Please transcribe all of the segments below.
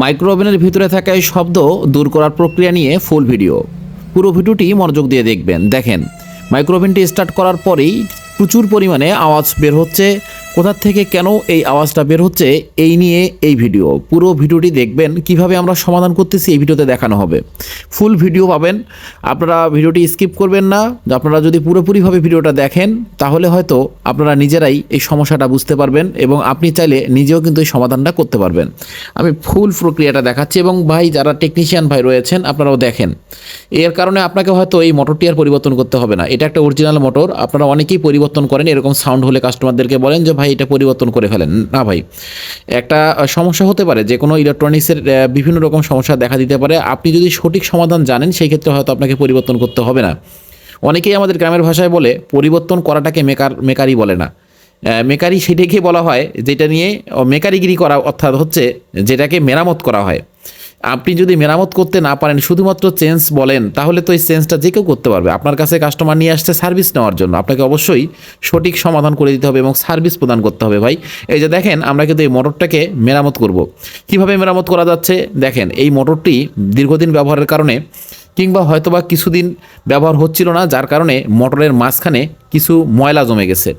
মাইক্রোওভেনের ভিতরে থাকা এই শব্দ দূর করার প্রক্রিয়া নিয়ে ফুল ভিডিও। পুরো ভিডিওটি মনোযোগ দিয়ে দেখবেন। দেখেন মাইক্রো ওভেনটি স্টার্ট করার পরেই প্রচুর পরিমাণে আওয়াজ বের হচ্ছে। কোথা থেকে কেন এই আওয়াজটা বের হচ্ছে এই নিয়ে এই ভিডিও। পুরো ভিডিওটি দেখবেন, কীভাবে আমরা সমাধান করতেছি এই ভিডিওতে দেখানো হবে। ফুল ভিডিও পাবেন। আপনারা ভিডিওটি স্কিপ করবেন না। আপনারা যদি পুরোপুরিভাবে ভিডিওটা দেখেন, তাহলে হয়তো আপনারা নিজেরাই এই সমস্যাটা বুঝতে পারবেন এবং আপনি চাইলে নিজেও কিন্তু এই সমাধানটা করতে পারবেন। আমি ফুল প্রক্রিয়াটা দেখাচ্ছি এবং ভাই যারা টেকনিশিয়ান ভাই রয়েছেন, আপনারাও দেখেন। এর কারণে আপনাকে হয়তো এই মোটরটি আর পরিবর্তন করতে হবে না। এটা একটা অরিজিনাল মোটর আপনারা অনেকেই পরিবর্তন করেন, এরকম সাউন্ড হলে কাস্টমারদেরকে বলেন যে, ভাই এটা পরিবর্তন করে ফেলেন। না ভাই, একটা সমস্যা হতে পারে, যে কোনো ইলেকট্রনিক্সের বিভিন্ন রকম সমস্যা দেখা দিতে পারে। আপনি যদি সঠিক সমাধান জানেন, সেই ক্ষেত্রে হয়তো আপনাকে পরিবর্তন করতে হবে না। অনেকেই আমাদের গ্রামের ভাষায় বলে, পরিবর্তন করাটাকে মেকার, মেকারি বলে না। মেকারি সেটাকে বলা হয়, যেটা নিয়ে মেকারিগিরি করা অর্থাৎ হচ্ছে, যেটাকে মেরামত করা হয়। আপনি যদি মেরামত করতে না পারেন, শুধুমাত্র চেঞ্জ বলেন, তাহলে তো এই চেঞ্জটা যে কেউ করতে পারবে। আপনার কাছে কাস্টমার নিয়ে আসছে সার্ভিস নেওয়ার জন্য। আপনাকে অবশ্যই সঠিক সমাধান করে দিতে হবে এবং সার্ভিস প্রদান করতে হবে ভাই। এই যে দেখেন, আমরা কিন্তু এই মোটরটাকে মেরামত করব। কীভাবে মেরামত করা যাচ্ছে? দেখেন, এই মোটরটি দীর্ঘদিন ব্যবহারের কারণে কিংবা হয়তোবা কিছুদিন ব্যবহার হচ্ছিল না, যার কারণে মোটরের মাঝখানে কিছু ময়লা জমে গেছে।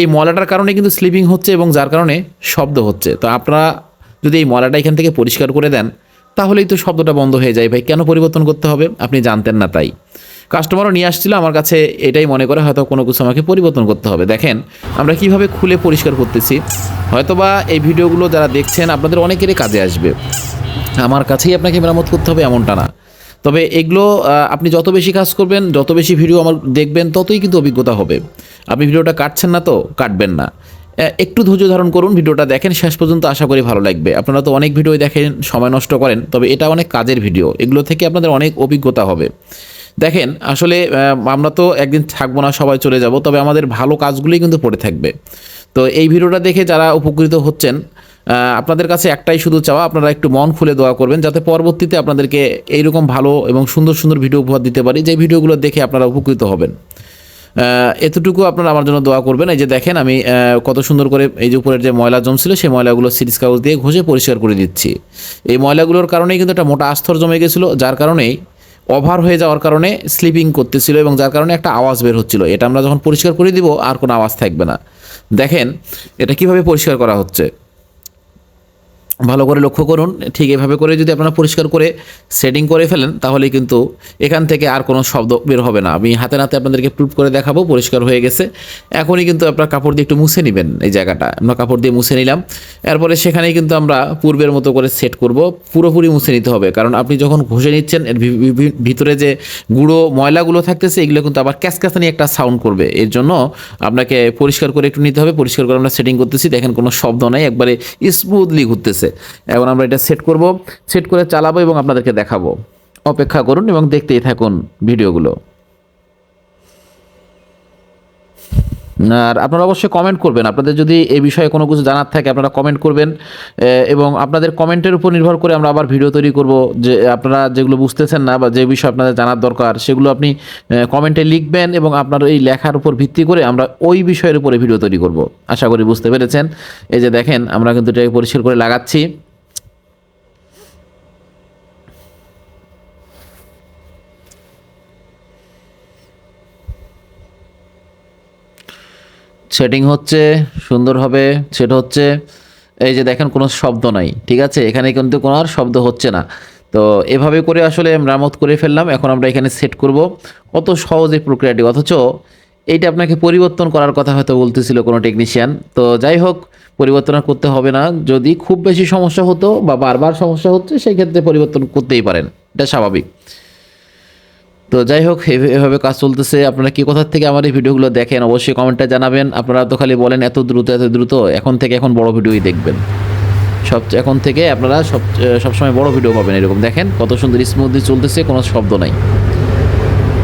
এই ময়লাটার কারণে কিন্তু স্লিপিং হচ্ছে এবং যার কারণে শব্দ হচ্ছে। তো আপনারা যদি এই ময়লাটা এখান থেকে পরিষ্কার করে দেন তাহলেই তো শব্দটা বন্ধ হয়ে যায়। ভাই, কেন পরিবর্তন করতে হবে? আপনি জানতেন না তাই। কাস্টমারও নিয়ে আসছিল, আমার কাছে এটাই মনে করে হয়তো কোনো কিছু আমাকে পরিবর্তন করতে হবে। দেখেন, আমরা কীভাবে খুলে পরিষ্কার করতেছি। হয়তোবা এই ভিডিওগুলো যারা দেখছেন, আপনাদের অনেকেরই কাজে আসবে। আমার কাছেই আপনাকে মেরামত করতে হবে এমনটা না। তবে এগুলো আপনি যত বেশি কাজ করবেন, যত বেশি ভিডিও আমার দেখবেন, ততই কিন্তু অভিজ্ঞতা হবে। আপনি ভিডিওটা কাটছেন না তো, কাটবেন না। একটু ধৈর্য ধারণ করুন, ভিডিওটা দেখেন, শেষ পর্যন্ত আশা করি ভালো লাগবে। আপনারা তো অনেক ভিডিও দেখেন, সময় নষ্ট করেন, তবে এটা অনেক কাজের ভিডিও। এগুলো থেকে আপনাদের অনেক অভিজ্ঞতা হবে। দেখেন, আসলে আমরা তো একদিন থাকব না, সবাই চলে যাব, তবে আমাদের ভালো কাজগুলোই কিন্তু পড়ে থাকবে। তো এই ভিডিওটা দেখে যারা উপকৃত হচ্ছেন আপনাদের কাছে একটাই শুধু চাওয়া, আপনারা একটু মন খুলে দোয়া করবেন, যাতে পরবর্তীতে আপনাদেরকে এইরকম ভালো এবং সুন্দর সুন্দর ভিডিও উপহার দিতে পারি, যে ভিডিওগুলো দেখে আপনারা উপকৃত হবেন। এতটুকু আপনারা আমার জন্য দোয়া করবেন। এই যে দেখেন, আমি কত সুন্দর করে এই যে উপরের যে ময়লা জমছিল সেই ময়লাগুলো সিরিজ কাগজ দিয়ে ঘষে পরিষ্কার করে দিচ্ছি। এই ময়লাগুলোর কারণেই কিন্তু একটা মোটা আস্তর জমে গেছিল, যার কারণেই ওভার হয়ে যাওয়ার কারণে স্লিপিং করতেছিল এবং যার কারণে একটা আওয়াজ বের হচ্ছিল। এটা আমরা যখন পরিষ্কার করে দিব, আর কোনো আওয়াজ থাকবে না। দেখেন, এটা কীভাবে পরিষ্কার করা হচ্ছে? ভালো করে লক্ষ্য করুন, ঠিক এভাবে করে যদি আপনারা পরিষ্কার করে সেটিং করে ফেলেন, তাহলে কিন্তু এখান থেকে আর কোনো শব্দ বের হবে না। আমি হাতে নাতে আপনাদেরকে প্রুভ করে দেখাবো, পরিষ্কার হয়ে গেছে। এখনই কিন্তু আপনার কাপড় দিয়ে একটু মুছে নেবেন এই জায়গাটা। আমরা কাপড় দিয়ে মুছে নিলাম। এরপরে সেখানেই কিন্তু আমরা পূর্বের মতো করে সেট করব। পুরোপুরি মুছে নিতে হবে। কারণ আপনি যখন ঘষে নিচ্ছেন, এর ভিতরে যে গুঁড়ো ময়লাগুলো থাকতেছে, এগুলো কিন্তু আবার ক্যাসক্যাসানি একটা সাউন্ড করবে। এর জন্য আপনাকে পরিষ্কার করে একটু নিতে হবে। পরিষ্কার করে আমরা সেটিং করতেছি। দেখেন কোনো শব্দ নাই। একবারে স্মুথলি ঘুরতেছে। এখন আমরা এটা সেট করব। সেট করে চালাবো এবং আপনাদেরকে দেখাবো। অপেক্ষা করুন এবং দেখতেই থাকুন ভিডিওগুলো। আর আপনারা অবশ্যই কমেন্ট করবেন। আপনাদের যদি এই বিষয়ে কোনো কিছু জানার থাকে, আপনারা কমেন্ট করবেন। এবং আপনাদের কমেন্টের উপর নির্ভর করে আমরা আবার ভিডিও তৈরি করব। যে, আপনারা যেগুলো বুঝতেছেন না বা যে বিষয় আপনাদের জানার দরকার, সেগুলো আপনি কমেন্টে লিখবেন এবং আপনার এই লেখার উপর ভিত্তি করে আমরা ওই বিষয়ের উপরে ভিডিও তৈরি করব। আশা করি বুঝতে পেরেছেন। এই যে দেখেন, আমরা কিন্তু এটাকে পরিষ্কার করে লাগাচ্ছি। সেটিং হচ্ছে, সুন্দর হবে, সেটা হচ্ছে, এই যে দেখেন কোনো শব্দ নাই, ঠিক আছে? এখানে কিন্তু কোনো আর শব্দ হচ্ছে না। তো এভাবে করে আসলে মেরামত করে ফেললাম, এখন আমরা এখানে সেট করব। কত সহজ এই প্রক্রিয়াটি, অথচ এইটা আপনাকে পরিবর্তন করার কথা হয়তো বলতেছিল কোনো টেকনিশিয়ান তো যাই হোক, পরিবর্তন করতে হবে না। যদি খুব বেশি সমস্যা হতো বা বারবার সমস্যা হচ্ছে, সেই ক্ষেত্রে পরিবর্তন করতেই পারেন। এটা স্বাভাবিক। তো যাই হোক এভ- এভাবে কাজ চলতেছে। আপনারা কি কোথার থেকে আমার এই ভিডিওগুলো দেখেন অবশ্যই কমেন্টে জানাবেন। আপনারা তো খালি বলেন এত দ্রুত এত দ্রুত, এখন থেকে এখন বড় ভিডিওই দেখবেন। সব, এখন থেকে আপনারা সব সবসময় বড় ভিডিও পাবেন এরকম। দেখেন কত সুন্দর স্মুথলি চলতেছে, কোনো শব্দ নাই।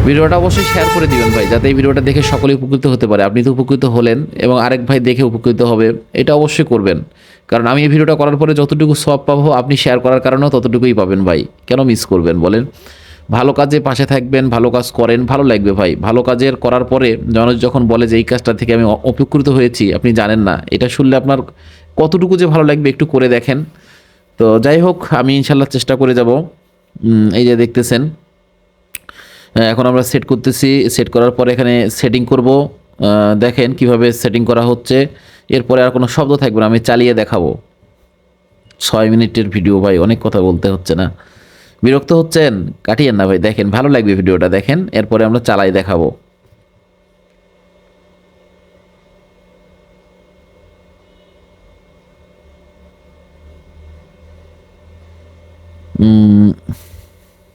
ভিডিওটা অবশ্যই শেয়ার করে দিবেন ভাই, যাতে এই ভিডিওটা দেখে সকলে উপকৃত হতে পারে। আপনি তো উপকৃত হলেন এবং আরেক ভাই দেখে উপকৃত হবে, এটা অবশ্যই করবেন। কারণ আমি এই ভিডিওটা করার পরে যতটুকু সব পাবো, আপনি শেয়ার করার কারণেও ততটুকুই পাবেন ভাই। কেন মিস করবেন বলেন? ভালো কাজে পাশে থাকবেন, ভালো কাজ করেন, ভালো লাগবে ভাই। ভালো কাজের করার পরে মানুষ যখন বলে যে, এই কাজটা থেকে আমি উপকৃত হয়েছি আপনি জানেন না। এটা শুনলে আপনার কতটুকু যে ভালো লাগবে একটু করে দেখেন। তো যাই হোক, আমি ইনশাল্লাহ চেষ্টা করে যাব। এই যে দেখতেছেন। এখন আমরা সেট করতেছি। সেট করার পরে এখানে সেটিং করব। দেখেন কীভাবে সেটিং করা হচ্ছে। এরপরে আর কোনো শব্দ থাকবে না। আমি চালিয়ে দেখাবো। ছয় মিনিটের ভিডিও ভাই, অনেক কথা বলতে হচ্ছে না। বিরক্ত হচ্ছেন? কাটিয়েন না ভাই, দেখেন, ভালো লাগবে ভিডিওটা, দেখেন, এরপরে আমরা চালাই দেখাবো।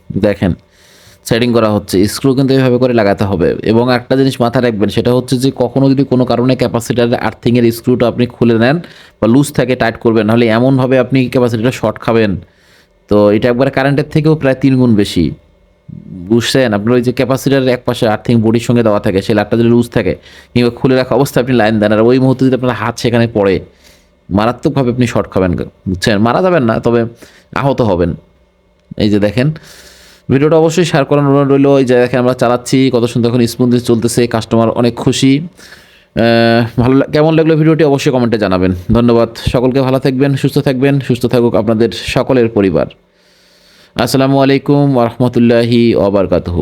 দেখেন সেটিং করা হচ্ছে স্ক্রু কিন্তু এইভাবে করে লাগাতে হবে। এবং একটা জিনিস মাথায় রাখবেন, সেটা হচ্ছে যে কখনো যদি কোনো কারণে ক্যাপাসিটারের আর্থিংয়ের স্ক্রুটা আপনি খুলে নেন বা লুজ থাকে টাইট করবেন, নাহলে এমনভাবে আপনি ক্যাপাসিটিটা শর্ট খাবেন। তো এটা একবারে কারেন্টের থেকেও প্রায় তিন গুণ বেশি। বুঝছেন? আপনার ওই যে ক্যাপাসিটার এক পাশে আর্থিং বডির সঙ্গে দেওয়া থাকে, সেই লাটটা যদি লুজ থাকে, কিংবা খুলে রাখা অবস্থায় আপনি লাইন দেন, আর ওই মুহূর্তে যদি আপনার হাত সেখানে পড়ে, মারাত্মকভাবে আপনি শর্ট খাবেন। বুঝছেন? মারা যাবেন না, তবে আহত হবেন। এই যে দেখেন, ভিডিওটা অবশ্যই শেয়ার অনুরোধ রইল। এই যে দেখেন, আমরা চালাচ্ছি, কত সুন্দর এখন স্মুথলি চলতেছে কাস্টমার অনেক খুশি। ভালো কেমন লাগল ভিডিওটি অবশ্যই কমেন্টে জানাবেন। ধন্যবাদ। সকলকে ভালো থাকবেন, সুস্থ থাকবেন, সুস্থ থাকুক আপনাদের সকলের পরিবার। আসসালামু আলাইকুম ওরহমতুল্লাহি ওবরকাতহু